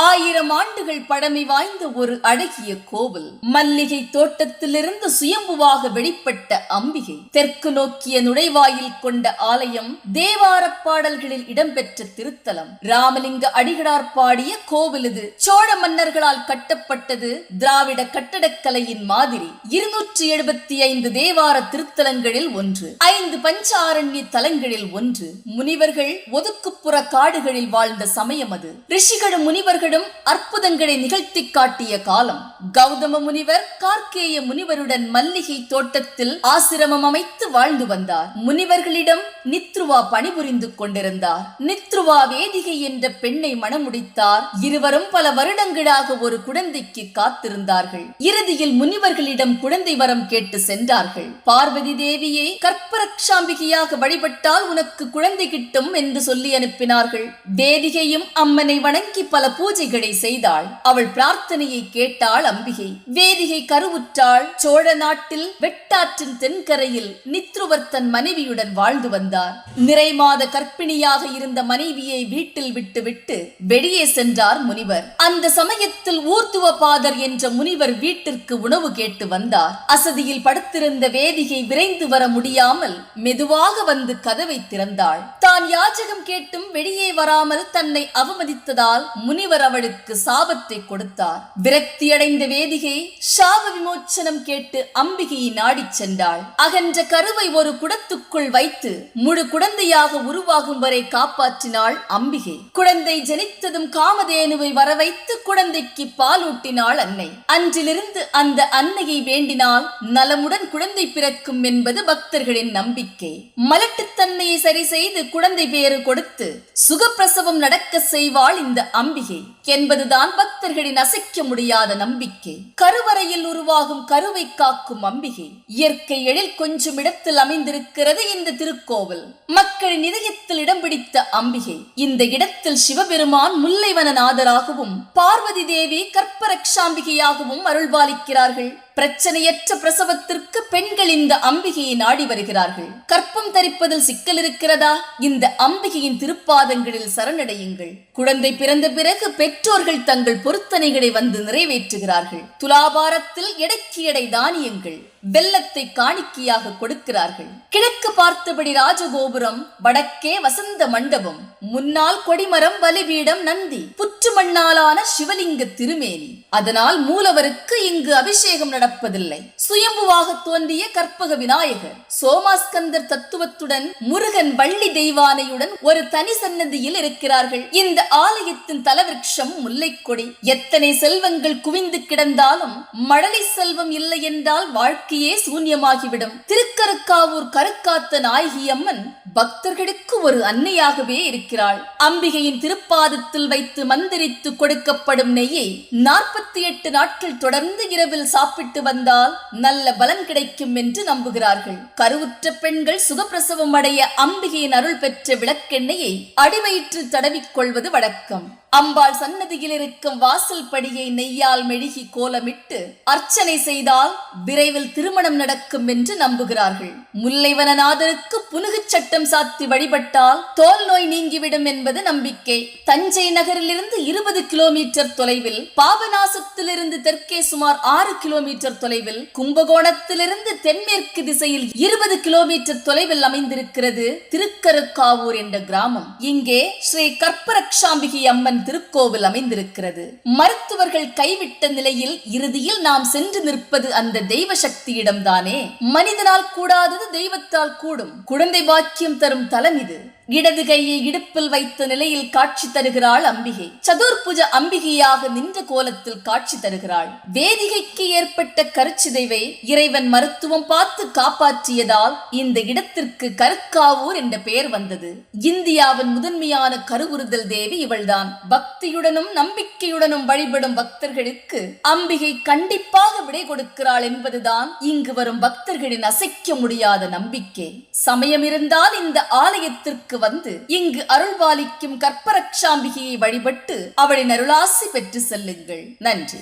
ஆயிரம் ஆண்டுகள் பழமை வாய்ந்த ஒரு அழகிய கோவில். மல்லிகை தோட்டத்திலிருந்து சுயம்புவாக வெளிப்பட்ட அம்பிகை. தெற்கு நோக்கிய நுழைவாயில் கொண்ட ஆலயம் தேவார பாடல்களில் இடம்பெற்ற திருத்தலம். ராமலிங்க அடிகளார் பாடிய கோவில் இது. சோழ மன்னர்களால் கட்டப்பட்டது திராவிட கட்டடக்கலையின் மாதிரி. இருநூற்றி எழுபத்தி ஐந்து தேவார திருத்தலங்களில் ஒன்று. ஐந்து பஞ்சாரண்ய தலங்களில் ஒன்று. முனிவர்கள் ஒதுக்குப்புற காடுகளில் வாழ்ந்த சமயம் அது. ரிஷிகளும் முனிவர்களும் அற்புதங்களை நிகழ்த்தி காட்டிய காலம் கௌதம முனிவர் கார்க்கேய முனிவருடன் மல்லிகை தோட்டத்தில் ஆசிரமம் அமைத்து வாழ்ந்து வந்தார். முனிவர்களிடம் நித்ருவா பணிபுரிந்து கொண்டிருந்தார். நித்ருவா வேதிகை என்ற பெண்ணை மணமுடித்தார். இருவரும் பல வருடங்களாக ஒரு குழந்தைக்கு காத்திருந்தார்கள். இறுதியில் முனிவர்களிடம் குழந்தை வரம் கேட்டு சென்றார்கள். பார்வதி தேவியை கற்பரக்ஷாம்பிகையாக வழிபட்டால் உனக்கு குழந்தை கிட்டும் என்று சொல்லி அனுப்பினார்கள். வேதிகையும் அம்மனை வணங்கி பல பூஜை பூஜைகளை செய்தாள். அவள் பிரார்த்தனையை கேட்டாள் அம்பிகை. வேதிகை கருவுற்றாள். சோழ நாட்டில் வெட்டாற்றின் தென்கரையில் நித்ருவர் தன் மனைவியுடன் வாழ்ந்து வந்தார். நிறைமாத கற்பிணியாக இருந்த மனைவியை வீட்டில் விட்டுவிட்டு வெளியே சென்றார் முனிவர். அந்த சமயத்தில் ஊர்துவ பாதர் என்ற முனிவர் வீட்டிற்கு உணவு கேட்டு வந்தார். அசதியில் படுத்திருந்த வேதிகை விரைந்து வர முடியாமல் மெதுவாக வந்து கதவை திறந்தாள். தான் யாச்சகம் கேட்டும் வெளியே வராமல் தன்னை அவமதித்ததால் முனிவர் அவளுக்கு சாபத்தை கொடுத்தார். விரக்தியடைந்த வேதிகை சாப விமோச்சனம் கேட்டு அம்பிகையை நாடிச் சென்றாள். அகன்ற கருவை ஒரு குடத்துக்குள் வைத்து முழு குழந்தையாக உருவாகும் வரை காப்பாற்றினாள் அம்பிகை. குழந்தை ஜனித்ததும் காமதேனுவை வரவைத்து குழந்தைக்கு பாலூட்டினாள் அன்னை. அன்றிலிருந்து அந்த அன்னையை வேண்டினால் நலமுடன் குழந்தை பிறக்கும் என்பது பக்தர்களின் நம்பிக்கை. மலட்டுத்தன்மையை சரி செய்து குழந்தை பேறு கொடுத்து சுகப்பிரசவம் நடக்க செய்வாள் இந்த அம்பிகை. என்பதுதான் பக்தர்களின் அசைக்க முடியாத நம்பிக்கை. கருவறையில் உருவாகும் கருவை காக்கும் அம்பிகை. இயற்கை எழில் கொஞ்சம் இடத்தில் அமைந்திருக்கிறது இந்த திருக்கோவில். மக்களின் இதயத்தில் இடம் பிடித்த அம்பிகை. இந்த இடத்தில் சிவபெருமான் முல்லைவனநாதராகவும் பார்வதி தேவி கற்பரக்ஷாம்பிகையாகவும் அருள்பாலிக்கிறார்கள் பிரச்சனையற்ற பிரசவத்திற்கு பெண்கள் இந்த அம்பிகையை நாடி வருகிறார்கள். கற்பம் தரிப்பதில் சிக்கல் இருக்கிறதா? இந்த அம்பிகையின் திருப்பாதங்களில் சரணடையுங்கள். குழந்தை பிறந்த பிறகு பெற்றோர்கள் தங்கள் பொருத்தனைகளை வந்து நிறைவேற்றுகிறார்கள். துலாபாரத்தில் எடைக்கு எடை தானியங்கள் வெள்ளத்தை காணிக்கையாக கொடுக்கிறார்கள். கிழக்கு பார்த்தபடி ராஜகோபுரம் வடக்கே வசந்த மண்டபம் முன்னால் கொடிமரம் பலிபீடம் நந்தி புற்று மண்ணாலான சிவலிங்க திருமேனி. அதனால் மூலவருக்கு இங்கு அபிஷேகம் நடப்பதில்லை சுயம்புவாக தோன்றிய கற்பக விநாயகர் சோமாஸ்கந்தர் தத்துவத்துடன் முருகன் வள்ளி தெய்வானையுடன் ஒரு தனி சன்னதியில் இருக்கிறார்கள். இந்த ஆலயத்தின் தலவிருட்சம் முல்லைக்கொடி. எத்தனை செல்வங்கள் குவிந்து கிடந்தாலும் மழலை செல்வம் இல்லை என்றால் வாழ்க்கையே சூன்யமாகிவிடும். திருக்கருக்காவூர் கருக்காத்த நாயகி அம்மன் பக்தர்களுக்கு ஒரு அன்னையாகவே இருக்கிறாள். அம்பிகையின் திருப்பாதத்தில் வைத்து மந்திரித்து கொடுக்கப்படும் நெய்யை நாற்பத்தி எட்டு நாட்கள் தொடர்ந்து இரவில் சாப்பிட்டு வந்தால் நல்ல பலன் கிடைக்கும் என்று நம்புகிறார்கள். கருவுற்ற பெண்கள் சுகப்பிரசவம் அடைய அம்பிகையின் அருள் பெற்ற விளக்கெண்ணெயை தடவிக் தடவிக்கொள்வது வழக்கம். அம்பாள் சன்னதியில் இருக்கும் வாசல் படியை நெய்யால் மெழுகி கோலமிட்டு அர்ச்சனை செய்தால் விரைவில் திருமணம் நடக்கும் என்று நம்புகிறார்கள். முல்லைவனநாதருக்கு புனுகுச் சட்டம் சாத்தி வழிபட்டால் தோல் நோய் நீங்கிவிடும் என்பது நம்பிக்கை. தஞ்சை நகரிலிருந்து இருபது கிலோமீட்டர் தொலைவில் பாபநாசத்திலிருந்து தெற்கே சுமார் ஆறு கிலோமீட்டர் தொலைவில் கும்பகோணத்திலிருந்து தென்மேற்கு திசையில் இருபது கிலோமீட்டர் தொலைவில் அமைந்திருக்கிறது திருக்கருக்காவூர் என்ற கிராமம். இங்கே ஸ்ரீ கற்பரக்ஷாம்பிகி அம்மன் திருக்கோவில் அமைந்திருக்கிறது. மருத்துவர்கள் கைவிட்ட நிலையில் இறுதியில் நாம் சென்று நிற்பது அந்த தெய்வ சக்தியிடம்தானே. மனிதனால் கூடாதது தெய்வத்தால் கூடும். குழந்தை பாக்கியம் தரும் தலம் இது. இடது கையை இடுப்பில் வைத்த நிலையில் காட்சி தருகிறாள் அம்பிகை. சதுர்புஜ அம்பிகையாக நின்ற கோலத்தில் காட்சி தருகிறாள். வேதிகைக்கு ஏற்பட்ட கருச்சிதைவை இறைவன் மருத்துவம் பார்த்து காப்பாற்றியதால் இந்த இடத்திற்கு கருக்காவூர் என்ற பெயர் வந்தது. இந்தியாவின் முதன்மையான கருவுறுதல் தேவி இவள்தான். பக்தியுடனும் நம்பிக்கையுடனும் வழிபடும் பக்தர்களுக்கு அம்பிகை கண்டிப்பாக விடை கொடுக்கிறாள் என்பதுதான் இங்கு வரும் பக்தர்களின் அசைக்க முடியாத நம்பிக்கை. சமயம் இருந்தால் இந்த ஆலயத்திற்கு வந்து இங்கு அருள்பாலிக்கும் கற்பரக்ஷாம்பிகையை வழிபட்டு அவளின் அருளாசி பெற்று செல்லுங்கள். நன்றி.